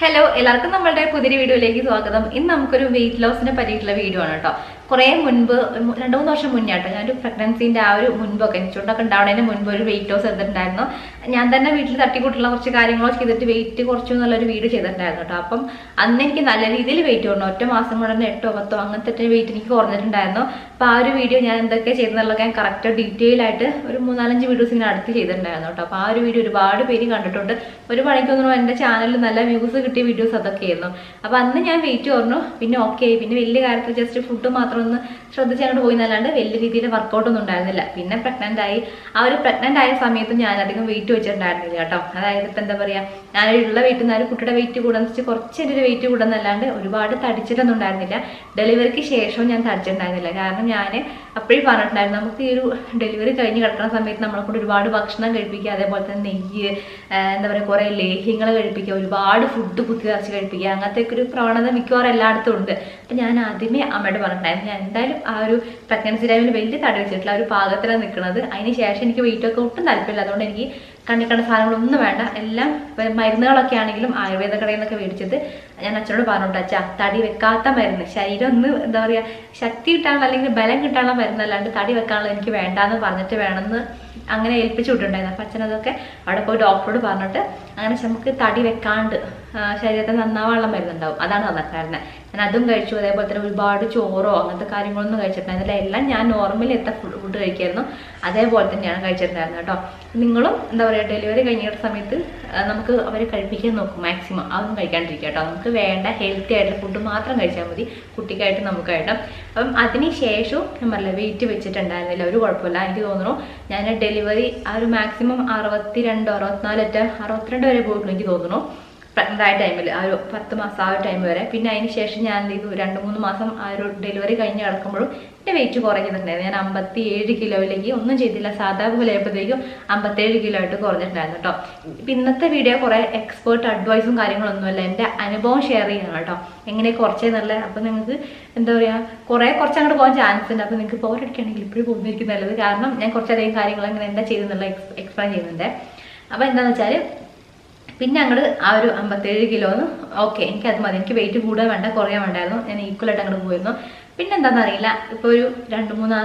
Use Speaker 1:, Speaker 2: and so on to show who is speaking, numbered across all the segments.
Speaker 1: Hello എല്ലാവർക്കും നമ്മളുടെ പുതിയ വീഡിയോയിലേക്ക് സ്വാഗതം. ഇന്ന് നമുക്കൊരു വെയിറ്റ് ലോസിനെ പറ്റിയിട്ടുള്ള വീഡിയോ ആണ് കേട്ടോ. കുറേ മുൻപ് രണ്ടു മൂന്ന് വർഷം മുന്നേ കേട്ടോ ഞാനൊരു പ്രഗ്നൻസിന്റെ ആ ഒരു മുൻപൊക്കെ ചുണ്ടൊക്കെ ഉണ്ടാവുന്നതിന് മുൻപ് ഒരു വെയിറ്റ് ലോസ് ചെയ്തിട്ടുണ്ടായിരുന്നു. ഞാൻ തന്നെ വീട്ടിൽ തട്ടിക്കൂട്ടുള്ള കുറച്ച് കാര്യങ്ങളോ ചെയ്തിട്ട് വെയിറ്റ് കുറച്ചു എന്നുള്ളൊരു വീഡിയോ ചെയ്തിട്ടുണ്ടായിരുന്നു കേട്ടോ. അപ്പം അന്ന് എനിക്ക് നല്ല രീതിയിൽ വെയിറ്റ് കുറഞ്ഞു. ഒറ്റ മാസം കൊണ്ട് തന്നെ എട്ടോ പത്തോ അങ്ങനത്തെ വെയിറ്റ് എനിക്ക് കുറഞ്ഞിട്ടുണ്ടായിരുന്നു. അപ്പൊ ആ ഒരു വീഡിയോ ഞാൻ എന്തൊക്കെ ചെയ്തെന്നുള്ളത് ഞാൻ കറക്റ്റ് ഡീറ്റെയിൽ ആയിട്ട് ഒരു മൂന്നാലഞ്ച് വീഡിയോസ് ഇങ്ങനെ അടുത്ത് ചെയ്തിട്ടുണ്ടായിരുന്നു കേട്ടോ. അപ്പൊ ആ ഒരു വീഡിയോ ഒരുപാട് പേര് കണ്ടിട്ടുണ്ട്. ഒരു മണിക്കൂർ തോന്നുന്നു എന്റെ ചാനലിൽ നല്ല വ്യൂസ് കിട്ടിയ വീഡിയോസ് അതൊക്കെ ആയിരുന്നു അപ്പൊ അന്ന് ഞാൻ വെയിറ്റ് കുറഞ്ഞു. പിന്നെ ഓക്കെ പിന്നെ വലിയ കാര്യത്തിൽ ജസ്റ്റ് ഫുഡ് മാത്രം ഒന്ന് ശ്രദ്ധിച്ച് അങ്ങോട്ട് പോയി എന്നല്ലാണ്ട് വലിയ രീതിയിൽ വർക്കൗട്ട് ഒന്നും ഉണ്ടായിരുന്നില്ല. പിന്നെ പ്രഗ്നന്റ് ആയി. ആ ഒരു പ്രഗ്നന്റ് ആയ സമയത്ത് ഞാൻ അധികം വെയിറ്റ് വെച്ചിട്ടുണ്ടായിരുന്നില്ല കേട്ടോ. അതായത് ഇപ്പൊ എന്താ പറയാ ഞാൻ ഉള്ള വെയിറ്റ് നിന്ന് ആ ഒരു കുട്ടിയുടെ വെയിറ്റ് കൂടുന്ന വെച്ചാൽ കുറച്ച് എന്റെ വെയിറ്റ് കൂടുന്നല്ലാണ്ട് ഒരുപാട് തടിച്ചിട്ടൊന്നും ഉണ്ടായിരുന്നില്ല. ഡെലിവറിക്ക് ശേഷവും ഞാൻ തടിച്ചിട്ടുണ്ടായിരുന്നില്ല. കാരണം ഞാൻ അപ്പോഴും പറഞ്ഞിട്ടുണ്ടായിരുന്നു നമുക്ക് ഈ ഒരു ഡെലിവറി കഴിഞ്ഞ് കിടക്കുന്ന സമയത്ത് നമ്മളെ കൊണ്ട് ഒരുപാട് ഭക്ഷണം കഴിപ്പിക്കുക അതേപോലെ തന്നെ നെയ്യ് എന്താ പറയുക കുറേ ലേഹ്യങ്ങൾ കഴിപ്പിക്കുക ഒരുപാട് ഫുഡ് കുത്തി നിറച്ച് കഴിപ്പിക്കുക അങ്ങനത്തെ ഒരു പ്രവണത മിക്കവാറും എല്ലായിടത്തും ഉണ്ട്. ഞാൻ ആദ്യമേ അമ്മയോട് പറഞ്ഞിട്ടുണ്ടായിരുന്നു ഞാൻ എന്തായാലും ആ ഒരു പ്രഗ്നൻസി ടൈമിൽ വലിയ തടി വെച്ചിട്ടില്ല ഒരു പാകത്തിലാണ് നിൽക്കുന്നത് അതിന് ശേഷം എനിക്ക് ഒക്കെ ഒട്ടും താല്പര്യമില്ല. അതുകൊണ്ട് എനിക്ക് കണ്ണി കണ്ട സാധനങ്ങളൊന്നും വേണ്ട. എല്ലാം മരുന്നുകളൊക്കെ ആണെങ്കിലും ആയുർവേദ കടയിൽ നിന്നൊക്കെ മേടിച്ചത് ഞാൻ അച്ഛനോട് പറഞ്ഞോട്ടെ അച്ഛാ തടി വെക്കാത്ത മരുന്ന് ശരീരം ഒന്ന് എന്താ പറയുക ശക്തി കിട്ടാനുള്ള അല്ലെങ്കിൽ ബലം കിട്ടാനുള്ള മരുന്നല്ലാണ്ട് തടി വെക്കാനുള്ള എനിക്ക് വേണ്ടാന്ന് പറഞ്ഞിട്ട് വേണമെന്ന് അങ്ങനെ ഏൽപ്പിച്ചു വിട്ടിട്ടുണ്ടായിരുന്നു. അപ്പം അച്ഛനതൊക്കെ അവിടെ പോയി ഡോക്ടറോട് പറഞ്ഞിട്ട് അങ്ങനെ നമുക്ക് തടി വെക്കാണ്ട് ശരീരത്തെ നന്നാവാനുള്ള മരുന്നുണ്ടാവും അതാണ് തന്നക്കാരനെ ഞാൻ അതും കഴിച്ചു. അതേപോലെ തന്നെ ഒരുപാട് ചോറോ അങ്ങനത്തെ കാര്യങ്ങളൊന്നും കഴിച്ചിട്ടുണ്ടായിരുന്നില്ല എല്ലാം ഞാൻ നോർമലി എത്ര ഫുഡ് കഴിക്കായിരുന്നു. അതേപോലെ തന്നെയാണ് കഴിച്ചിട്ടുണ്ടായിരുന്നത് കേട്ടോ. നിങ്ങളും എന്താ പറയുക ഡെലിവറി കഴിഞ്ഞിട്ട് സമയത്ത് നമുക്ക് അവരെ കഴിപ്പിക്കാൻ നോക്കും മാക്സിമം അതൊന്നും കഴിക്കാണ്ടിരിക്കുക കേട്ടോ. നമുക്ക് വേണ്ട ഹെൽത്തി ആയിട്ടുള്ള ഫുഡ് മാത്രം കഴിച്ചാൽ മതി. കുട്ടിക്കായിട്ട് നമുക്കായിട്ട്. അപ്പം അതിന് ശേഷവും ഞാൻ പറഞ്ഞില്ല വെയിറ്റ് വെച്ചിട്ടുണ്ടായിരുന്നില്ല. ഒരു കുഴപ്പമില്ല. എനിക്ക് തോന്നുന്നു ഞാൻ ഡെലിവറി ആ ഒരു മാക്സിമം അറുപത്തി രണ്ടോ അറുപത്തിനാലൊറ്റ അറുപത്തിരണ്ട് വരെ പോയിട്ടുള്ളൂ എനിക്ക് തോന്നുന്നു. പ്രഗ്നന്റ് ടൈമിൽ ആ ഒരു പത്ത് മാസം ആ ഒരു ടൈം വരെ. പിന്നെ അതിന് ശേഷം ഞാൻ എന്ത് ചെയ്തു? രണ്ട് മൂന്ന് മാസം ആ ഒരു ഡെലിവറി കഴിഞ്ഞ് കിടക്കുമ്പോഴും എന്റെ വെയിറ്റ് കുറഞ്ഞിട്ടുണ്ടായിരുന്നു ഞാൻ അമ്പത്തി ഏഴ് കിലോയിലേക്ക് ഒന്നും ചെയ്തില്ല. സാധാ പോലെ ആയപ്പോഴത്തേക്കും അമ്പത്തേഴ് കിലോ ആയിട്ട് കുറഞ്ഞിട്ടുണ്ടായിരുന്നു കേട്ടോ ഇപ്പം ഇന്നത്തെ വീഡിയോ കുറേ എക്സ്പേർട്ട് അഡ്വൈസും കാര്യങ്ങളൊന്നുമല്ല. എന്റെ അനുഭവം ഷെയർ ചെയ്യണം കേട്ടോ എങ്ങനെ കുറച്ചെന്നുള്ള അപ്പം നിങ്ങൾക്ക് എന്താ പറയുക കുറേ കുറച്ച് അങ്ങോട്ട് പോകാൻ ചാൻസ് ഉണ്ട്. അപ്പം നിങ്ങൾക്ക് പോരടിക്കുകയാണെങ്കിൽ ഇപ്പോഴും പോകുന്നതായിരിക്കും നല്ലത്. കാരണം ഞാൻ കുറച്ചധികം കാര്യങ്ങൾ എങ്ങനെ എന്താ ചെയ്തെന്നുള്ള എക്സ്പ്ലെയിൻ ചെയ്യുന്നുണ്ട്. അപ്പോൾ എന്താണെന്ന് വെച്ചാൽ പിന്നെ അങ്ങോട്ട് ആ ഒരു അമ്പത്തേഴ് കിലോന്ന് ഓക്കെ എനിക്ക് അത് മതി. എനിക്ക് വെയിറ്റ് കൂടാൻ വേണ്ട കുറയാൻ വേണ്ടായിരുന്നു. ഞാൻ ഈക്വൽ ആയിട്ട് അങ്ങോട്ട് പോയിരുന്നു. പിന്നെ എന്താണെന്ന് അറിയില്ല. ഇപ്പോൾ ഒരു രണ്ട് മൂന്ന്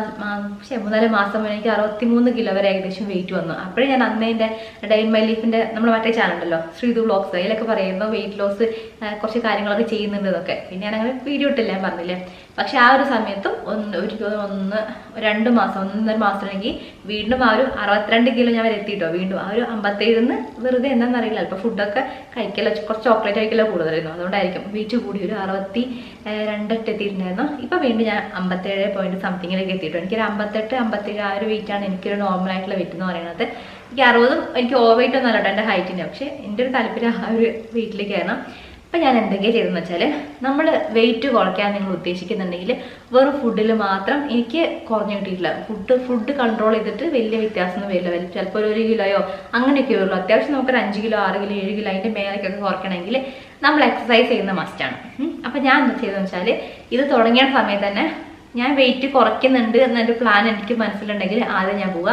Speaker 1: പക്ഷേ മൂന്നാൽ മാസം മുന്നേ എനിക്ക് അറുപത്തി മൂന്ന് കിലോ വരെ ഏകദേശം വെയിറ്റ് വന്നു. അപ്പോഴും ഞാൻ അന്നേന്റെ എന്റെ ഇൻ മൈ ലൈഫിന്റെ നമ്മൾ മറ്റേ ചാനലുണ്ടല്ലോ ശ്രീതു വ്ളോഗ്സ് അതിലൊക്കെ പറയുന്നു വെയിറ്റ് ലോസ് കുറച്ച് കാര്യങ്ങളൊക്കെ ചെയ്യുന്നുണ്ട് ഇതൊക്കെ പിന്നെ ഞാൻ അങ്ങനെ വീഡിയോ ഇട്ടില്ല ഞാൻ പറഞ്ഞില്ലേ. പക്ഷെ ആ ഒരു സമയത്തും ഒന്ന് ഒരു ഒന്ന് രണ്ട് മാസം ഒന്നര മാസത്തിലെങ്കിൽ വീണ്ടും ആ ഒരു അറുപത്തിരണ്ട് കിലോ ഞാൻ എത്തിയിട്ടോ വീണ്ടും ആ ഒരു അമ്പത്തേഴിന്ന് വെറുതെ എന്താണെന്ന് അറിയില്ല. അല്പം ഫുഡൊക്കെ കഴിക്കല കുറച്ച് ചോക്ലേറ്റ് കഴിക്കലോ കൂടുതലായിരുന്നു. അതുകൊണ്ടായിരിക്കും വെയിറ്റ് കൂടി ഒരു അറുപത്തി രണ്ടെട്ട് എത്തിയിട്ടുണ്ടായിരുന്നു. ഇപ്പം വീണ്ടും ഞാൻ അമ്പത്തേഴ് പോയിന്റ് സംതിങ്ങിലേക്ക് എത്തിയിട്ടു എനിക്കൊരു അമ്പത്തെട്ട് അമ്പത്തേഴ് ആ ഒരു വെയിറ്റാണ് എനിക്കൊരു നോർമൽ ആയിട്ടുള്ള വെയിറ്റ് എന്ന് പറയുന്നത്. എനിക്ക് അറുപതും എനിക്ക് ഓവർ വെയിറ്റ് ഒന്നും അല്ല എന്റെ ഹൈറ്റിന് പക്ഷേ എന്റെ ഒരു താല്പര്യം ആ ഒരു വെയിറ്റിലേക്കായിരുന്നു അപ്പം ഞാൻ എന്തൊക്കെയാണ് ചെയ്തതെന്ന് വെച്ചാൽ നമ്മൾ വെയിറ്റ് കുറയ്ക്കാൻ നിങ്ങൾ ഉദ്ദേശിക്കുന്നുണ്ടെങ്കിൽ വെറും ഫുഡിൽ മാത്രം എനിക്ക് കുറഞ്ഞു കിട്ടിയിട്ടില്ല. ഫുഡ് ഫുഡ് കൺട്രോൾ ചെയ്തിട്ട് വലിയ വ്യത്യാസമൊന്നും വരില്ല. ചിലപ്പോൾ ഒരു കിലോയോ അങ്ങനെയൊക്കെ വരുള്ളൂ. അത്യാവശ്യം നമുക്കൊരു അഞ്ച് കിലോ ആറ് കിലോ ഏഴ് കിലോ അതിന്റെ മേലേക്കൊക്കെ കുറയ്ക്കണമെങ്കിൽ നമ്മൾ എക്സസൈസ് ചെയ്യുന്ന മസ്റ്റാണ് അപ്പം ഞാൻ എന്താ ചെയ്തതെന്ന് വെച്ചാൽ ഇത് തുടങ്ങിയ സമയത്ത് തന്നെ ഞാൻ വെയിറ്റ് കുറയ്ക്കുന്നുണ്ട് എന്നൊരു പ്ലാൻ എനിക്ക് മനസ്സിലുണ്ടെങ്കിൽ ആദ്യം ഞാൻ പോവുക.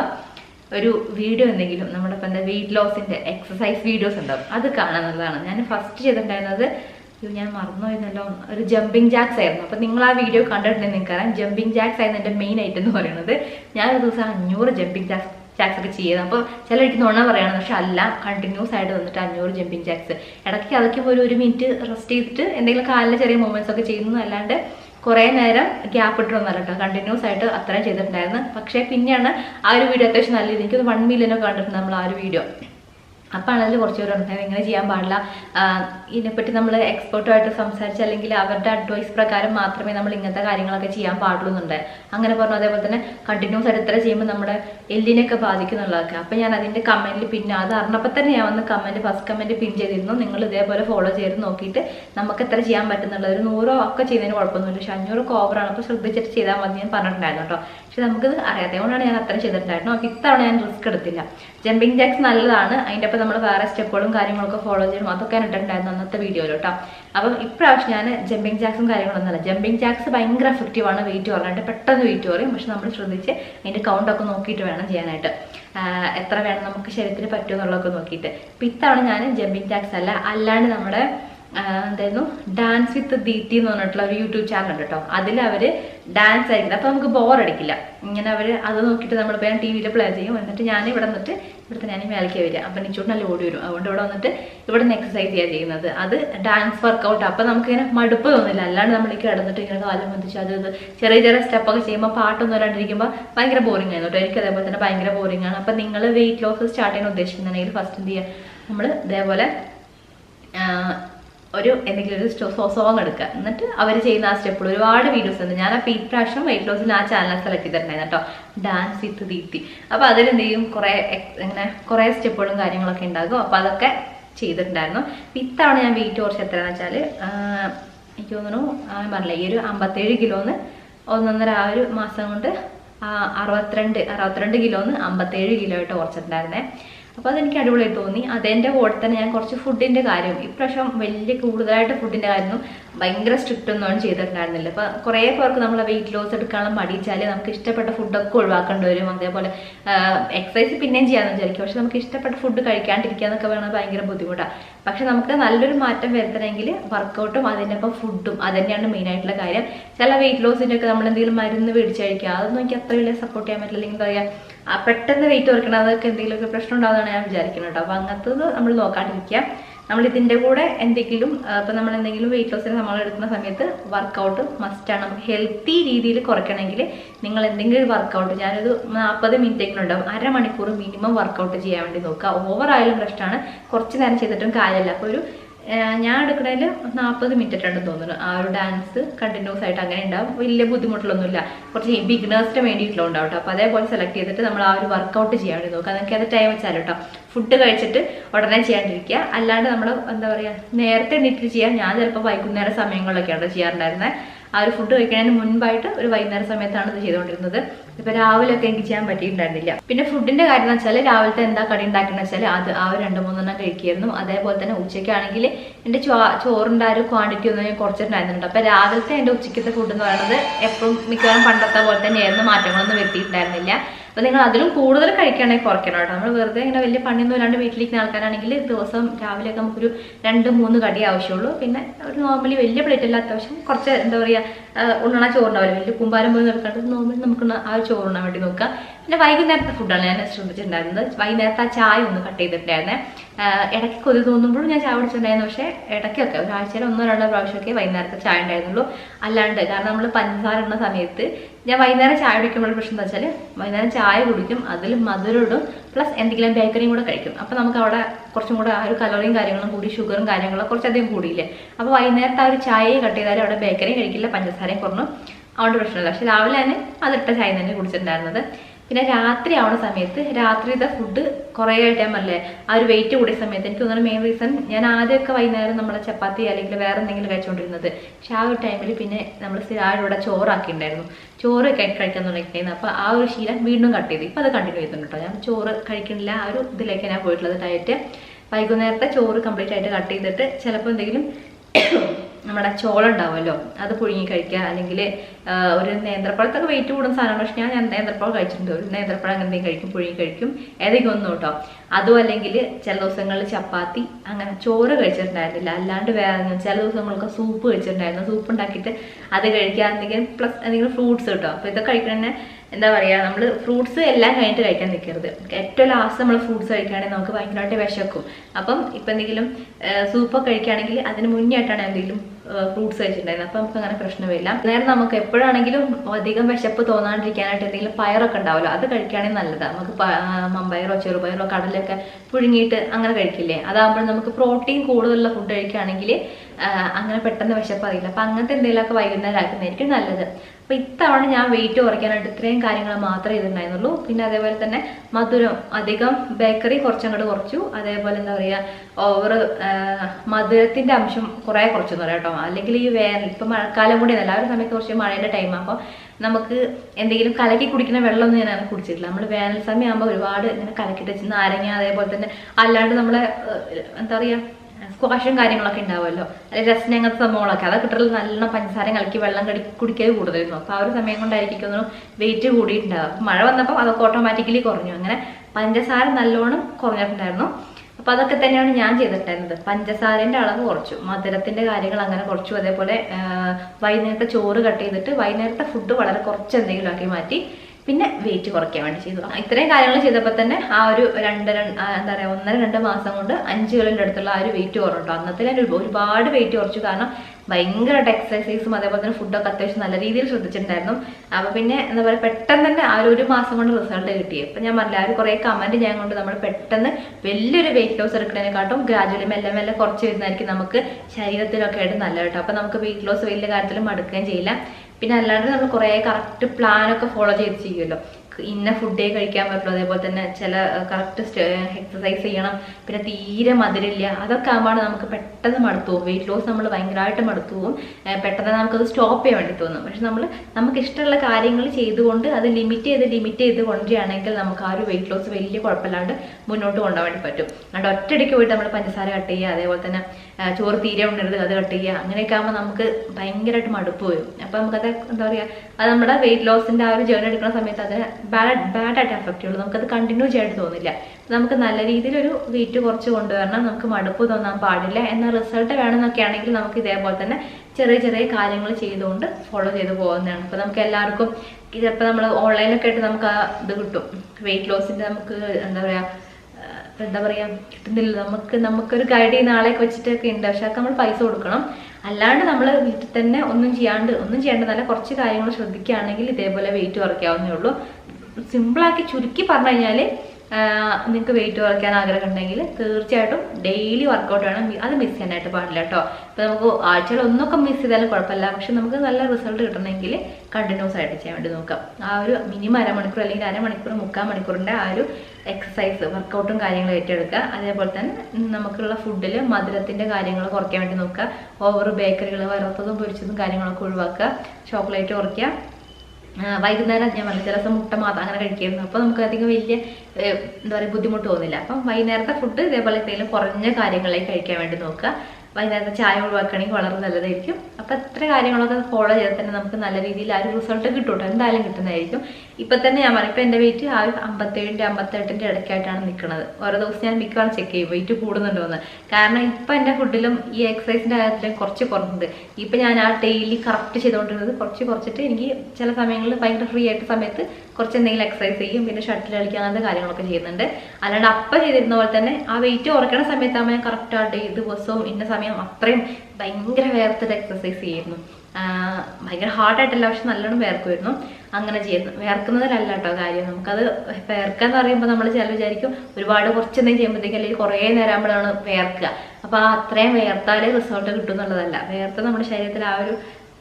Speaker 1: ഒരു വീഡിയോ എന്തെങ്കിലും നമ്മുടെ ഇപ്പം എന്താ വെയിറ്റ് ലോസിന്റെ എക്സസൈസ് വീഡിയോസ് ഉണ്ടാവും. അത് കാണാനുള്ളതാണ് ഞാൻ ഫസ്റ്റ് ചെയ്തിട്ടുണ്ടായിരുന്നത് അയ്യോ ഞാൻ മറന്നുപോയിരുന്നല്ലോ ഒരു ജമ്പിങ് ജാക്സ് ആയിരുന്നു. അപ്പം നിങ്ങൾ ആ വീഡിയോ കണ്ടിട്ടുണ്ടെങ്കിൽ നിങ്ങൾക്ക് അറിയാം. ജമ്പിങ് ജാക്സ് ആയിരുന്നു എന്റെ മെയിൻ ഐറ്റം എന്ന് പറയുന്നത്. ഞാൻ ഒരു ദിവസം അഞ്ഞൂറ് ജമ്പിങ് ജാക്സ് ജാക്സ് ഒക്കെ ചെയ്തത് അപ്പോൾ ചിലർക്ക് നുണ പറയണം. പക്ഷെ അല്ല കണ്ടിന്യൂസ് ആയിട്ട് വന്നിട്ട് അഞ്ഞൂറ് ജമ്പിങ് ജാക്സ് ഇടയ്ക്ക് അതൊക്കെ ഒരു ഒരു മിനിറ്റ് റെസ്റ്റ് ചെയ്തിട്ട് എന്തെങ്കിലും കാലിലെ ചെറിയ മൂവ്മെന്റ്സ് ഒക്കെ ചെയ്യുന്നു. അല്ലാണ്ട് കുറേ നേരം ഗ്യാപ്പ് ഇട്ടൊന്നല്ല കേട്ടോ. കണ്ടിന്യൂസ് ആയിട്ട് അത്രയും ചെയ്തിട്ടുണ്ടായിരുന്നു. പക്ഷേ പിന്നെയാണ് ആ ഒരു വീഡിയോ അത്യാവശ്യം നല്ല രീതിക്ക് വൺ മില്യനൊക്കെ കണ്ടിട്ടുണ്ട് നമ്മൾ ആ ഒരു വീഡിയോ അപ്പോൾ ആണെങ്കിൽ കുറച്ച് പറഞ്ഞത് ഇങ്ങനെ ചെയ്യാൻ പാടില്ല. ഇതിനെപ്പറ്റി നമ്മൾ എക്സ്പേർട്ടുമായിട്ട് സംസാരിച്ച് അല്ലെങ്കിൽ അവരുടെ അഡ്വൈസ് പ്രകാരം മാത്രമേ നമ്മൾ ഇങ്ങനത്തെ കാര്യങ്ങളൊക്കെ ചെയ്യാൻ പാടുള്ളൂ എന്നുണ്ട് അങ്ങനെ പറഞ്ഞു അതേപോലെ തന്നെ കണ്ടിന്യൂസ് ആയിട്ട് ഇത്ര ചെയ്യുമ്പോൾ നമ്മുടെ എല്ലിനെയൊക്കെ ബാധിക്കുന്നുള്ളതൊക്കെ. അപ്പം ഞാൻ അതിന്റെ കമന്റിൽ പിന്നെ അത് അറിഞ്ഞപ്പോൾ തന്നെ ഞാൻ വന്ന് കമന്റ് ഫസ്റ്റ് കമന്റ് പിൻ ചെയ്തിരുന്നു. നിങ്ങൾ ഇതേപോലെ ഫോളോ ചെയ്ത് നോക്കിയിട്ട് നമുക്ക് എത്ര ചെയ്യാൻ പറ്റുന്നുള്ളത്. ഒരു നൂറോ ഒക്കെ ചെയ്യുന്നതിന് കുഴപ്പമൊന്നുമില്ല. പക്ഷെ അഞ്ഞൂറൊക്കെ ഓവറാണ് അപ്പോൾ ശ്രദ്ധിച്ചിട്ട് ചെയ്താൽ മതി ഞാൻ പറഞ്ഞിട്ടുണ്ടായിരുന്നു കേട്ടോ. പക്ഷെ നമുക്കിത് അറിയാത്തതുകൊണ്ടാണ് ഞാൻ അത്ര ചെയ്തിട്ടുണ്ടായിരുന്നു അപ്പോൾ ഇത്തവണ ഞാൻ റിസ്ക് എടുത്തില്ല. ജമ്പിങ് ജാക്സ് നല്ലതാണ്. അതിന്റെ ഒപ്പം നമ്മൾ വേറെ സ്റ്റെപ്പുകളും കാര്യങ്ങളൊക്കെ ഫോളോ ചെയ്യണം. അതൊക്കെ ഞാൻ ഇട്ടിട്ടുണ്ടായിരുന്നു അന്നത്തെ വീഡിയോയിൽ കേട്ടോ. അപ്പം ഇപ്രാവശ്യം ഞാൻ ജമ്പിങ് ജാക്സും കാര്യങ്ങളൊന്നുമല്ല. ജമ്പിങ് ജാക്സ് ഭയങ്കര എഫക്റ്റീവ് ആണ് വെയിറ്റ് കുറഞ്ഞിട്ട് പെട്ടെന്ന് വെയിറ്റ് കുറയും. പക്ഷെ നമ്മൾ ശ്രദ്ധിച്ച് അതിന്റെ കൗണ്ടൊക്കെ നോക്കിയിട്ട് വേണം ചെയ്യാനായിട്ട്. എത്ര വേണം നമുക്ക് ശരീരത്തിന് പറ്റുമെന്നുള്ളതൊക്കെ നോക്കിയിട്ട്. അപ്പം ഇത്തവണ ഞാൻ ജമ്പിങ് ജാക്സ് അല്ല. അല്ലാണ്ട് നമ്മുടെ എന്തായിരുന്നു? ഡാൻസ് വിത്ത് ദീപ്തി എന്ന് പറഞ്ഞിട്ടുള്ള ഒരു യൂട്യൂബ് ചാനൽ ഉണ്ട് കേട്ടോ. അതിൽ അവർ ഡാൻസ് ആയിരിക്കും. അപ്പോൾ നമുക്ക് ബോർ അടിക്കില്ല. ഇങ്ങനെ അവർ അത് നോക്കിയിട്ട് നമ്മൾ ഇപ്പോൾ ടി വിയിൽ പ്ലേ ചെയ്യും. എന്നിട്ട് ഞാൻ ഇവിടെ നിന്നിട്ട് ഇവിടുത്തെ ഞാൻ മേലേക്ക് വരിക. അപ്പം നിച്ചോട്ട് നല്ല ഓടി വരും. അതുകൊണ്ട് ഇവിടെ വന്നിട്ട് ഇവിടെ നിന്ന് എക്സസൈസ് ചെയ്യുക ചെയ്യുന്നത്. അത് ഡാൻസ് വർക്കൗട്ട് അപ്പം നമുക്കിങ്ങനെ മടുപ്പ് തോന്നില്ല. അല്ലാണ്ട് നമ്മൾ കിടന്നിട്ട് ഇങ്ങനെ കാലം വന്നിച്ച് അത് ഇത് ചെറിയ ചെറിയ സ്റ്റെപ്പൊക്കെ ചെയ്യുമ്പോൾ പാട്ടൊന്നും വരാണ്ടിരിക്കുമ്പോൾ ഭയങ്കര ബോറിംഗ് ആയിരുന്നു കേട്ടോ. എനിക്ക് അതേപോലെ തന്നെ ഭയങ്കര ബോറിംഗ് ആണ്. അപ്പം നിങ്ങൾ വെയിറ്റ് ലോസ് സ്റ്റാർട്ട് ചെയ്യാൻ ഉദ്ദേശിക്കുന്നുണ്ടെങ്കിൽ ഫസ്റ്റ് എന്ത് ചെയ്യുക? നമ്മൾ ഇതേപോലെ ഒരു എന്തെങ്കിലും ഒരു സ്റ്റോ സോങ് എടുക്കുക. എന്നിട്ട് അവർ ചെയ്യുന്ന ആ സ്റ്റെപ്പിൽ ഒരുപാട് വീഡിയോസ് ഉണ്ട്. ഞാൻ ആ അപ്പോൾ ഇപ്രാവശ്യം വെയിറ്റ് ലോസിൽ ആ ചാനൽ സെലക്ട് ചെയ്തിട്ടുണ്ടായിരുന്നു കേട്ടോ. ഡാൻസ് വിത്ത് ദീപ്തി അപ്പോൾ അതിലെന്ത് ചെയ്യും കുറേ ഇങ്ങനെ കുറേ സ്റ്റെപ്പുകളും കാര്യങ്ങളൊക്കെ ഉണ്ടാകും. അപ്പോൾ അതൊക്കെ ചെയ്തിട്ടുണ്ടായിരുന്നു. ഇത്തവണ ഞാൻ വെയിറ്റ് കുറച്ച് എത്രയാണെന്ന് വെച്ചാൽ എനിക്ക് തോന്നുന്നു പറഞ്ഞില്ല ഈ ഒരു അമ്പത്തേഴ് കിലോന്ന് ഒന്നൊന്നര ആ ഒരു മാസം കൊണ്ട് അറുപത്തിരണ്ട് അറുപത്തിരണ്ട് കിലോന്ന് അമ്പത്തേഴ് കിലോ ആയിട്ട് കുറച്ചിട്ടുണ്ടായിരുന്നേ. അപ്പോൾ അതെനിക്ക് അടിപൊളിയായി തോന്നി. അതെന്റെ കൂടെ തന്നെ ഞാൻ കുറച്ച് ഫുഡിന്റെ കാര്യം ഇപ്രാവശ്യം വലിയ കൂടുതലായിട്ട് ഫുഡിന്റെ കാര്യം ഭയങ്കര സ്ട്രിക്റ്റ് ഒന്നും ചെയ്തിട്ടുണ്ടായിരുന്നില്ല. അപ്പോൾ കുറേ പേർക്ക് നമ്മൾ വെയിറ്റ് ലോസ് എടുക്കാനുള്ള മടിച്ചാൽ നമുക്ക് ഇഷ്ടപ്പെട്ട ഫുഡൊക്കെ ഒഴിവാക്കേണ്ടി വരും. അതേപോലെ എക്സസൈസ് പിന്നെയും ചെയ്യാമെന്ന് വിചാരിക്കും. പക്ഷെ നമുക്ക് ഇഷ്ടപ്പെട്ട ഫുഡ് കഴിക്കാണ്ടിരിക്കുക എന്നൊക്കെ പറയുന്നത് ഭയങ്കര ബുദ്ധിമുട്ടാണ് പക്ഷെ നമുക്ക് നല്ലൊരു മാറ്റം വരുത്തണമെങ്കിൽ വർക്കൗട്ടും അതിന്റെ ഒപ്പം ഫുഡും അത് തന്നെയാണ് മെയിൻ ആയിട്ടുള്ള കാര്യം. ചില വെയിറ്റ് ലോസിന്റെ ഒക്കെ നമ്മൾ എന്തെങ്കിലും മരുന്ന് മേടിച്ച് കഴിക്കുക അതൊന്നും എനിക്ക് അത്ര വലിയ സപ്പോർട്ട് ചെയ്യാൻ പറ്റില്ല. അല്ലെങ്കിൽ എന്താ പറയുക പെട്ടെന്ന് വെയിറ്റ് കുറയ്ക്കണം അതൊക്കെ എന്തെങ്കിലുമൊക്കെ പ്രശ്നം ഉണ്ടാകുന്നതാണ് ഞാൻ വിചാരിക്കുന്നത് കേട്ടോ. അപ്പോൾ അങ്ങനത്തത് നമ്മൾ നോക്കാണ്ടിരിക്കുക. നമ്മൾ ഇതിന്റെ കൂടെ എന്തെങ്കിലും ഇപ്പം നമ്മൾ എന്തെങ്കിലും വെയിറ്റ് ലോസിന് നമ്മൾ എടുക്കുന്ന സമയത്ത് വർക്കൗട്ട് മസ്റ്റാണ് നമുക്ക് ഹെൽത്തി രീതിയിൽ കുറയ്ക്കണമെങ്കിൽ നിങ്ങൾ എന്തെങ്കിലും വർക്കൗട്ട് ഞാനൊരു നാൽപ്പത് മിനിറ്റെങ്കിലും ഉണ്ടാവും. അരമണിക്കൂർ മിനിമം വർക്കൗട്ട് ചെയ്യാൻ വേണ്ടി നോക്കുക. ഓവറായാലും പ്രശ്നമാണ് കുറച്ച് നേരം ചെയ്തിട്ടും കാര്യമില്ല. അപ്പോൾ ഒരു ഞാൻ എടുക്കണതിൽ നാൽപ്പത് മിനിറ്റ് ഉണ്ടെന്ന് തോന്നുന്നു. ആ ഒരു ഡാൻസ് കണ്ടിന്യൂസ് ആയിട്ട് അങ്ങനെ ഉണ്ടാവും. വലിയ ബുദ്ധിമുട്ടുള്ളൊന്നുമില്ല കുറച്ച് ബിഗിനേഴ്സിന് വേണ്ടിയിട്ടുള്ള ഉണ്ടാവും കേട്ടോ. അപ്പോൾ അതേപോലെ സെലക്ട് ചെയ്തിട്ട് നമ്മൾ ആ ഒരു വർക്കൗട്ട് ചെയ്യാൻ വേണ്ടി നോക്കുക. അതൊക്കെ അത് ടൈം വെച്ചാൽ കേട്ടോ ഫുഡ് കഴിച്ചിട്ട് ഉടനെ ചെയ്യാണ്ടിരിക്കുക. അല്ലാണ്ട് നമ്മൾ എന്താ പറയുക നേരത്തെ എണീറ്റ് ചെയ്യാം. ഞാൻ ചിലപ്പോൾ വൈകുന്നേര സമയങ്ങളിലൊക്കെയാണ് ചെയ്യാറുണ്ടായിരുന്നത് ആ ഒരു ഫുഡ് കഴിക്കുന്നതിന് മുൻപായിട്ട് ഒരു വൈകുന്നേര സമയത്താണ് ഇത് ചെയ്തുകൊണ്ടിരുന്നത്. ഇപ്പൊ രാവിലെ ഒക്കെ എനിക്ക് ചെയ്യാൻ പറ്റിയിട്ടുണ്ടായിരുന്നില്ല. പിന്നെ ഫുഡിന്റെ കാര്യം എന്ന് വെച്ചാൽ രാവിലത്തെ എന്താ കടി ഉണ്ടാക്കുന്നത് വെച്ചാൽ അത് ആ ഒരു രണ്ട് മൂന്നെണ്ണം കഴിക്കുമായിരുന്നു അതേപോലെ തന്നെ ഉച്ചയ്ക്കാണെങ്കിൽ എന്റെ ചോ ചോറിന്റെ ആ ഒരു ക്വാണ്ടിറ്റി ഒന്നും ഞാൻ കുറച്ചിട്ടുണ്ടായിരുന്നുണ്ട് അപ്പൊ രാവിലത്തെ എന്റെ ഉച്ചയ്ക്കത്തെ ഫുഡ് എന്ന് പറയുന്നത് എപ്പോഴും മിക്കവാറും പണ്ടത്തെ പോലെ തന്നെയായിരുന്നു. മാറ്റങ്ങളൊന്നും വരുത്തിയിട്ടുണ്ടായിരുന്നില്ല. അപ്പൊ നിങ്ങൾ അതിലും കൂടുതൽ കഴിക്കുകയാണെങ്കിൽ കുറയ്ക്കണം കേട്ടോ. നമ്മൾ വെറുതെ ഇങ്ങനെ വലിയ പണിയൊന്നും ഇല്ലാണ്ട് വീട്ടിലേക്ക് ആൾക്കാരാണെങ്കിൽ ദിവസം രാവിലെയൊക്കെ നമുക്കൊരു രണ്ട് മൂന്ന് കടി ആവശ്യമുള്ളൂ. പിന്നെ ഒരു നോർമലി വലിയ പ്ലേറ്റ് അല്ല അത്യാവശ്യം കുറച്ച് എന്താ പറയുക ഉണ്ണണ ചോറുണ്ടാവില്ല വലിയ കുമ്പാരം പോയി നിൽക്കാണ്ട് നോർമലി നമുക്ക് ആ ചോറുണ്ണാൻ വേണ്ടി നോക്കുക. പിന്നെ വൈകുന്നേരത്തെ ഫുഡാണ് ഞാൻ ശ്രദ്ധിച്ചിട്ടുണ്ടായിരുന്നത്. വൈകുന്നേരത്തെ ആ ചായ ഒന്ന് കട്ട് ചെയ്തിട്ടുണ്ടായിരുന്നേ. ഇടയ്ക്ക് കൊതി തോന്നുമ്പോഴും ഞാൻ ചായ കുടിച്ചിട്ടുണ്ടായിരുന്നു. പക്ഷേ ഇടയ്ക്കൊക്കെ ഒരാഴ്ചയിൽ ഒന്നോ രണ്ടോ പ്രാവശ്യമൊക്കെ വൈകുന്നേരത്തെ ചായ ഉണ്ടായിരുന്നുള്ളൂ. അല്ലാണ്ട് കാരണം നമ്മൾ പഞ്ചസാര ഇടുന്ന സമയത്ത് ഞാൻ വൈകുന്നേരം ചായ കുടിക്കുമ്പോൾ പ്രശ്നം എന്താ വെച്ചാൽ വൈകുന്നേരം ചായ കുടിക്കും അതിൽ മധുരം ഇടും പ്ലസ് എന്തെങ്കിലും ബേക്കറിയും കൂടെ കഴിക്കും. അപ്പോൾ നമുക്ക് അവിടെ കുറച്ചും കൂടെ ആ ഒരു കലോറിയും കാര്യങ്ങളും കൂടി ഷുഗറും കാര്യങ്ങളും കുറച്ചധികം കൂടിയില്ലേ? അപ്പോൾ വൈകുന്നേരത്തെ ആ ഒരു ചായയെ കട്ട് ചെയ്താലും അവിടെ ബേക്കറിയും കഴിക്കില്ല പഞ്ചസാരയും കുറഞ്ഞു. അതുകൊണ്ട് പ്രശ്നമില്ല. പക്ഷെ രാവിലെ തന്നെ അതിട്ട ചായ തന്നെ കുടിച്ചിട്ടുണ്ടായിരുന്നത്. പിന്നെ രാത്രി ആവുന്ന സമയത്ത് രാത്രിയിലത്തെ ഫുഡ് കുറേ ആയിട്ട് അല്ലേ ആ ഒരു വെയിറ്റ് കൂടിയ സമയത്ത് എനിക്ക് തോന്നുന്ന മെയിൻ റീസൺ ഞാൻ ആദ്യമൊക്കെ വൈകുന്നേരം നമ്മൾ ചപ്പാത്തി അല്ലെങ്കിൽ വേറെ എന്തെങ്കിലും കഴിച്ചുകൊണ്ടിരുന്നത് പക്ഷെ ആ ഒരു ടൈമിൽ പിന്നെ നമ്മൾ സ്ഥിരമായിട്ട് ഇവിടെ ചോറാക്കിയിട്ടുണ്ടായിരുന്നു ചോറ് കഴി- കഴിക്കാൻ തുടങ്ങിയിരുന്നു അപ്പോൾ ആ ഒരു ശീലം വീണ്ടും കട്ട് ചെയ്തു. ഇപ്പോൾ അത് കണ്ടിന്യൂ ചെയ്തിട്ടുണ്ട് കേട്ടോ ഞാൻ ചോറ് കഴിക്കുന്നില്ല ആ ഒരു ഇതിലേക്ക് ഞാൻ പോയിട്ടുള്ളത് ഡയറ്റ് വൈകുന്നേരത്തെ ചോറ് കംപ്ലീറ്റ് ആയിട്ട് കട്ട് ചെയ്തിട്ട് ചിലപ്പോൾ എന്തെങ്കിലും നമ്മുടെ ചോളം ഉണ്ടാവുമല്ലോ അത് പുഴുങ്ങി കഴിക്കുക. അല്ലെങ്കിൽ ഒരു നേന്ത്രപ്പഴത്തൊക്കെ വെയിറ്റ് കൂടുന്ന സാധനമാണ്. പക്ഷെ ഞാൻ നേന്ത്രപ്പഴം കഴിച്ചിട്ടുണ്ട്. ഒരു നേന്ത്രപ്പഴം അങ്ങനെ എന്തെങ്കിലും കഴിക്കും പുഴുങ്ങി കഴിക്കും. ഏതെങ്കിലും ഒന്നും കേട്ടോ. അതും അല്ലെങ്കിൽ ചില ദിവസങ്ങളിൽ ചപ്പാത്തി അങ്ങനെ ചോറ് കഴിച്ചിട്ടുണ്ടായിരുന്നില്ല. അല്ലാണ്ട് വേറെ. ചില ദിവസങ്ങളൊക്കെ സൂപ്പ് കഴിച്ചിട്ടുണ്ടായിരുന്നു. സൂപ്പ് ഉണ്ടാക്കിയിട്ട് അത് കഴിക്കുക. എന്തെങ്കിലും പ്ലസ് എന്തെങ്കിലും ഫ്രൂട്ട്സ് കിട്ടും. അപ്പോൾ ഇതൊക്കെ കഴിക്കണേ എന്താ പറയുക നമ്മൾ ഫ്രൂട്ട്സ് എല്ലാം കഴിഞ്ഞിട്ട് കഴിക്കാൻ നിൽക്കരുത്. ഏറ്റവും ലാസ്റ്റ് നമ്മൾ ഫ്രൂട്ട്സ് കഴിക്കുകയാണെങ്കിൽ നമുക്ക് ഭയങ്കരമായിട്ട് വിശക്കും. അപ്പം ഇപ്പം എന്തെങ്കിലും സൂപ്പൊക്കെ കഴിക്കുകയാണെങ്കിൽ അതിന് മുന്നേ ആയിട്ടാണ് എന്തെങ്കിലും ഫ്രൂട്ട്സ് കഴിച്ചിട്ടുണ്ടായിരുന്നു. അപ്പം നമുക്ക് അങ്ങനെ പ്രശ്നമില്ല. നേരെ നമുക്ക് എപ്പോഴാണെങ്കിലും അധികം വിശപ്പ് തോന്നാണ്ടിരിക്കാനായിട്ട് എന്തെങ്കിലും പയറൊക്കെ ഉണ്ടാവുമല്ലോ അത് കഴിക്കുകയാണെങ്കിൽ നല്ലതാണ് നമുക്ക് മമ്പയറോ ചെറുപയറോ കടലൊക്കെ പുഴുങ്ങിയിട്ട് അങ്ങനെ കഴിക്കില്ലേ? അതാകുമ്പോൾ നമുക്ക് പ്രോട്ടീൻ കൂടുതലുള്ള ഫുഡ് കഴിക്കുകയാണെങ്കിൽ അങ്ങനെ പെട്ടെന്ന് വിശപ്പ് അറിയില്ല. അപ്പം അങ്ങനത്തെ എന്തെങ്കിലുമൊക്കെ വൈകുന്നേരം ആക്കുന്നതായിരിക്കും നല്ലത്. അപ്പൊ ഇത്തവണ ഞാൻ വെയിറ്റ് കുറയ്ക്കാനായിട്ട് ഇത്രയും കാര്യങ്ങൾ മാത്രമേ ചെയ്തിട്ടുണ്ടായിരുന്നുള്ളൂ. പിന്നെ അതേപോലെ തന്നെ മധുരം അധികം ബേക്കറി കുറച്ചങ്ങോട്ട് കുറച്ചു. അതേപോലെ എന്താ പറയുക ഓവർ മധുരത്തിന്റെ അംശം കുറേ കുറച്ചെന്ന് പറയാം കേട്ടോ. അല്ലെങ്കിൽ ഈ വേനൽ ഇപ്പൊ മഴക്കാലം കൂടി അല്ല. ആ ഒരു സമയത്ത് കുറച്ച് മഴയുടെ ടൈം അപ്പോൾ നമുക്ക് എന്തെങ്കിലും കലക്കി കുടിക്കുന്ന വെള്ളമൊന്നും ഞാൻ കുടിച്ചിട്ടില്ല. നമ്മൾ വേനൽ സമയമാകുമ്പോൾ ഒരുപാട് ഇങ്ങനെ കലക്കിട്ട് നാരങ്ങ അതേപോലെ തന്നെ അല്ലാണ്ട് നമ്മളെ എന്താ പറയുക സ്ക്വാഷും കാര്യങ്ങളൊക്കെ ഉണ്ടാവുമല്ലോ. അല്ലെങ്കിൽ രസന അങ്ങനത്തെ സംഭവങ്ങളൊക്കെ. അതൊക്കെ ഇട്ടുള്ള നല്ല പഞ്ചസാര കലക്കി വെള്ളം കടി കുടിക്കൽ കൂടുതലായിരുന്നു. അപ്പോൾ ആ ഒരു സമയം കൊണ്ടായിരിക്കും വെയിറ്റ് കൂടിയിട്ടുണ്ടാവും. മഴ വന്നപ്പോൾ അതൊക്കെ ഓട്ടോമാറ്റിക്കലി കുറഞ്ഞു. അങ്ങനെ പഞ്ചസാര നല്ലോണം കുറഞ്ഞിട്ടുണ്ടായിരുന്നു. അപ്പോൾ അതൊക്കെ തന്നെയാണ് ഞാൻ ചെയ്തിട്ടുണ്ടായിരുന്നത്. പഞ്ചസാരന്റെ അളവ് കുറച്ചു. മധുരത്തിന്റെ കാര്യങ്ങൾ അങ്ങനെ കുറച്ചു. അതേപോലെ വൈകുന്നേരത്തെ ചോറ് കട്ട് ചെയ്തിട്ട് വൈകുന്നേരത്തെ ഫുഡ് വളരെ കുറച്ച് എന്തെങ്കിലും ആക്കി മാറ്റി പിന്നെ വെയിറ്റ് കുറയ്ക്കാൻ വേണ്ടി ചെയ്തു. ഇത്രയും കാര്യങ്ങൾ ചെയ്തപ്പോൾ തന്നെ ആ ഒരു രണ്ട് എന്താ പറയുക ഒന്നര രണ്ട് മാസം കൊണ്ട് അഞ്ച് കിലോന്റെ അടുത്തുള്ള ആ ഒരു വെയിറ്റ് കുറവുണ്ടോ. അന്നത്തെ ഞാൻ ഒരു- ഒരുപാട് വെയിറ്റ് കുറച്ചു. കാരണം ഭയങ്കരമായിട്ട് എക്സസൈസും അതേപോലെ തന്നെ ഫുഡൊക്കെ അത്യാവശ്യം നല്ല രീതിയിൽ ശ്രദ്ധിച്ചിട്ടുണ്ടായിരുന്നു. അപ്പോൾ പിന്നെ എന്താ പറയുക പെട്ടെന്ന് തന്നെ ആ ഒരു മാസം കൊണ്ട് റിസൾട്ട് കിട്ടി. അപ്പൊ ഞാൻ പറഞ്ഞില്ല ആ ഒരു കുറെ കമന്റ് ഞാൻ കൊണ്ട് നമ്മൾ പെട്ടെന്ന് വലിയൊരു വെയിറ്റ് ലോസ് എടുക്കുന്നതിനെക്കാട്ടും ഗ്രാജുവലി മെല്ലെ മെല്ലെ കുറച്ച് വരുന്നതായിരിക്കും നമുക്ക് ശരീരത്തിലൊക്കെ ആയിട്ട് നല്ലത് കേട്ടോ. അപ്പൊ നമുക്ക് വെയിറ്റ് ലോസ് വലിയ കാര്യത്തിലും മടുക്കുകയും ചെയ്യില്ല. പിന്നെ അല്ലാണ്ട് നമ്മൾ കുറേ കറക്റ്റ് പ്ലാനൊക്കെ ഫോളോ ചെയ്ത് ചെയ്യുമല്ലോ. ഇന്ന ഫുഡേ കഴിക്കാൻ പറ്റുള്ളൂ. അതേപോലെ തന്നെ ചില കറക്റ്റ് എക്സസൈസ് ചെയ്യണം. പിന്നെ തീരെ മധുരമില്ല. അതൊക്കെ ആകുമ്പോൾ നമുക്ക് പെട്ടെന്ന് മടുത്തു പോകും. വെയിറ്റ് ലോസ് നമ്മൾ ഭയങ്കരമായിട്ട് മടുത്തു പോകും. പെട്ടെന്ന് നമുക്കത് സ്റ്റോപ്പ് ചെയ്യാൻ വേണ്ടി തോന്നും. പക്ഷെ നമ്മൾ നമുക്ക് ഇഷ്ടമുള്ള കാര്യങ്ങൾ ചെയ്തുകൊണ്ട് അത് ലിമിറ്റ് ചെയ്ത് ലിമിറ്റ് ചെയ്ത് കൊണ്ടുവരികയാണെങ്കിൽ നമുക്ക് ആ ഒരു വെയിറ്റ് ലോസ് വലിയ കുഴപ്പമില്ലാണ്ട് മുന്നോട്ട് കൊണ്ടുപോകാൻ വേണ്ടി പറ്റും. അതുകൊണ്ട് ഒറ്റയടിക്ക് പോയിട്ട് നമ്മൾ പഞ്ചസാര കട്ട് ചെയ്യുക. അതേപോലെ തന്നെ ചോറ് തീരെ ഉണ്ടരുത് അത് കട്ട് ചെയ്യുക അങ്ങനെയൊക്കെ ആകുമ്പോൾ നമുക്ക് ഭയങ്കരമായിട്ട് മടുപ്പ് വരും. അപ്പം നമുക്കത് എന്താ പറയുക അത് നമ്മുടെ വെയിറ്റ് ലോസിന്റെ ആ ഒരു ജേർണി എടുക്കുന്ന സമയത്ത് അതിന് ബാഡ് ബാഡായിട്ട് എഫക്റ്റ് ഉള്ളൂ നമുക്കത് കണ്ടിന്യൂ ചെയ്യായിട്ട് തോന്നില്ല. നമുക്ക് നല്ല രീതിയിലൊരു വെയിറ്റ് കുറച്ച് കൊണ്ടുവരണം നമുക്ക് മടുപ്പ് തോന്നാൻ പാടില്ല എന്ന റിസൾട്ട് വേണമെന്നൊക്കെ ആണെങ്കിൽ നമുക്ക് ഇതേപോലെ തന്നെ ചെറിയ ചെറിയ കാര്യങ്ങൾ ചെയ്തുകൊണ്ട് ഫോളോ ചെയ്ത് പോകുന്നതാണ് അപ്പോൾ നമുക്ക് എല്ലാവർക്കും ചിലപ്പോൾ നമ്മൾ ഓൺലൈനൊക്കെ ആയിട്ട് നമുക്ക് ഇത് കിട്ടും. വെയിറ്റ് ലോസിന്റെ നമുക്ക് എന്താ പറയാ ആഹ് ഇപ്പൊ എന്താ പറയാ കിട്ടുന്നില്ല. നമുക്ക് നമുക്കൊരു ഗൈഡ് ചെയ്യുന്ന ആളെയൊക്കെ വെച്ചിട്ടൊക്കെ ഉണ്ട്. പക്ഷെ അതൊക്കെ നമ്മൾ പൈസ കൊടുക്കണം. അല്ലാണ്ട് നമ്മൾ വീട്ടിൽ തന്നെ ഒന്നും ചെയ്യാണ്ട് ഒന്നും ചെയ്യാണ്ട് നല്ല കുറച്ച് കാര്യങ്ങൾ ശ്രദ്ധിക്കുകയാണെങ്കിൽ ഇതേപോലെ വെയിറ്റ് കുറയ്ക്കാവുന്നേ ഉള്ളൂ. സിമ്പിളാക്കി ചുരുക്കി പറഞ്ഞു കഴിഞ്ഞാൽ നിങ്ങൾക്ക് വെയിറ്റ് കുറയ്ക്കാൻ ആഗ്രഹം ഉണ്ടെങ്കിൽ തീർച്ചയായിട്ടും ഡെയിലി വർക്കൗട്ട് വേണം അത് മിസ് ചെയ്യാനായിട്ട് പാടില്ല കേട്ടോ ഇപ്പൊ നമുക്ക് ആഴ്ചയിൽ ഒന്നൊക്കെ മിസ് ചെയ്താലും കുഴപ്പമില്ല. പക്ഷെ നമുക്ക് നല്ല റിസൾട്ട് കിട്ടണമെങ്കിൽ കണ്ടിന്യൂസ് ആയിട്ട് ചെയ്യാൻ വേണ്ടി നോക്കാം. ആ ഒരു മിനിമം അരമണിക്കൂർ അല്ലെങ്കിൽ അരമണിക്കൂർ മുക്കാൽ മണിക്കൂറിന്റെ ആ ഒരു എക്സസൈസ് വർക്കൗട്ടും കാര്യങ്ങളും ഏറ്റെടുക്കുക. അതേപോലെ തന്നെ നമുക്കുള്ള ഫുഡിൽ മധുരത്തിന്റെ കാര്യങ്ങൾ കുറയ്ക്കാൻ വേണ്ടി നോക്കുക. ഓവർ ബേക്കറികൾ വറുത്തതും പൊരിച്ചതും കാര്യങ്ങളൊക്കെ ഒഴിവാക്കുക. ചോക്ലേറ്റ് കുറയ്ക്കുക വൈകുന്നേരം ഞാൻ പറഞ്ഞു ചില ദിവസം മുട്ട മാത്രം അങ്ങനെ കഴിക്കായിരുന്നു അപ്പോൾ നമുക്ക് അധികം വലിയ എന്താ പറയുക ബുദ്ധിമുട്ട് തോന്നില്ല അപ്പം വൈകുന്നേരത്തെ ഫുഡ് ഇതേപോലെ എന്തെങ്കിലും കുറഞ്ഞ കാര്യങ്ങളിലേക്ക് കഴിക്കാൻ വേണ്ടി നോക്കുക. വൈകുന്നേരത്തെ ചായ ഒഴിവാക്കുകയാണെങ്കിൽ വളരെ നല്ലതായിരിക്കും. അപ്പം ഇത്ര കാര്യങ്ങളൊക്കെ ഫോളോ ചെയ്താൽ തന്നെ നമുക്ക് നല്ല രീതിയിൽ ആ ഒരു റിസൾട്ട് കിട്ടും എന്തായാലും കിട്ടുന്നതായിരിക്കും. ഇപ്പം തന്നെ ഞാൻ പറയും ഇപ്പം എന്റെ വെയിറ്റ് ആ ഒരു അമ്പത്തേഴിന്റെ അമ്പത്തെട്ടിന്റെ ഇടയ്ക്കായിട്ടാണ് നിൽക്കുന്നത് ഓരോ ദിവസം ഞാൻ മിക്കവാറും ചെക്ക് ചെയ്യും. വെയിറ്റ് കൂടുന്നുണ്ടോ എന്ന്. കാരണം ഇപ്പം എന്റെ ഫുഡിലും ഈ എക്സസൈസിന്റെ കാര്യത്തിലും കുറച്ച് കുറഞ്ഞത് ഇപ്പം ഞാൻ ആ ഡെയിലി കറക്റ്റ് ചെയ്തുകൊണ്ടിരുന്നത് കുറച്ച് കുറച്ചിട്ട് എനിക്ക് ചില സമയങ്ങളിൽ ഭയങ്കര ഫ്രീ ആയിട്ട് സമയത്ത് കുറച്ച് എന്തെങ്കിലും എക്സസൈസ് ചെയ്യും പിന്നെ ഷട്ടിൽ കളിക്കുക അങ്ങനത്തെ കാര്യങ്ങളൊക്കെ ചെയ്യുന്നുണ്ട്. അല്ലാണ്ട് അപ്പം ചെയ്തിരുന്ന പോലെ തന്നെ ആ വെയിറ്റ് കുറയ്ക്കണ സമയത്താകുമ്പോൾ ഞാൻ കറക്റ്റ് ആ ഡേ ദിവസവും ഇന്ന സമയം അത്രയും ഭയങ്കര വേർത്തിട്ട് എക്സസൈസ് ചെയ്യുന്നു. ഭയങ്കര ഹാർഡായിട്ടല്ല പക്ഷെ നല്ലോണം വേർക്കുമായിരുന്നു. അങ്ങനെ ചെയ്യുന്നു. വേർക്കുന്നതിലല്ല കേട്ടോ കാര്യം. നമുക്കത് വേർക്കാന്ന് പറയുമ്പോൾ നമ്മൾ ചില വിചാരിക്കും ഒരുപാട് കുറച്ച് എന്തെങ്കിലും ചെയ്യുമ്പോഴത്തേക്കും അല്ലെങ്കിൽ കുറേ നേരം ആകുമ്പോഴാണ് വേർക്കുക. അപ്പോൾ ആ അത്രയും വേർത്താലേ റിസൾട്ട് കിട്ടും എന്നുള്ളതല്ല. വേർത്ത് നമ്മുടെ ശരീരത്തിൽ ആ ഒരു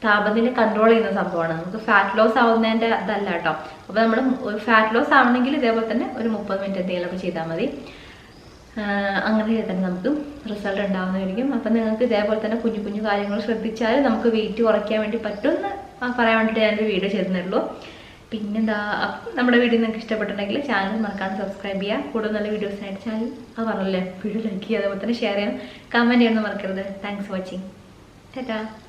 Speaker 1: താപനില കൺട്രോൾ ചെയ്യുന്ന സംഭവമാണ്. നമുക്ക് ഫാറ്റ് ലോസ് ആവുന്നതിന്റെ അതല്ല കേട്ടോ. അപ്പൊ നമ്മൾ ഒരു ഫാറ്റ് ലോസ് ആവണമെങ്കിൽ ഇതേപോലെ തന്നെ ഒരു മുപ്പത് മിനിറ്റ് എന്തെങ്കിലുമൊക്കെ ചെയ്താൽ മതി. അങ്ങനെ ചെയ്താൽ നമുക്ക് റിസൾട്ട് ഉണ്ടാവുന്നതായിരിക്കും. അപ്പം നിങ്ങൾക്ക് ഇതേപോലെ തന്നെ കുഞ്ഞു കുഞ്ഞു കാര്യങ്ങൾ ശ്രദ്ധിച്ചാൽ നമുക്ക് വെയിറ്റ് കുറയ്ക്കാൻ വേണ്ടി പറ്റുമെന്ന് പറയാൻ വേണ്ടിയിട്ട് ഞാനൊരു വീഡിയോ ചെയ്തിട്ടുള്ളൂ പിന്നെന്താ നമ്മുടെ വീഡിയോ നിങ്ങൾക്ക് ഇഷ്ടപ്പെട്ടിട്ടുണ്ടെങ്കിൽ ചാനൽ മറക്കാൻ സബ്സ്ക്രൈബ് ചെയ്യുക. കൂടുതൽ നല്ല വീഡിയോസിനായിട്ട് ചാനൽ അത് പറഞ്ഞല്ലേ? വീഡിയോ ലൈക്ക് ചെയ്യുക അതേപോലെ തന്നെ ഷെയർ ചെയ്യണം. കമന്റ് ചെയ്യണമെന്ന് മറക്കരുത്. Thanks for watching Tata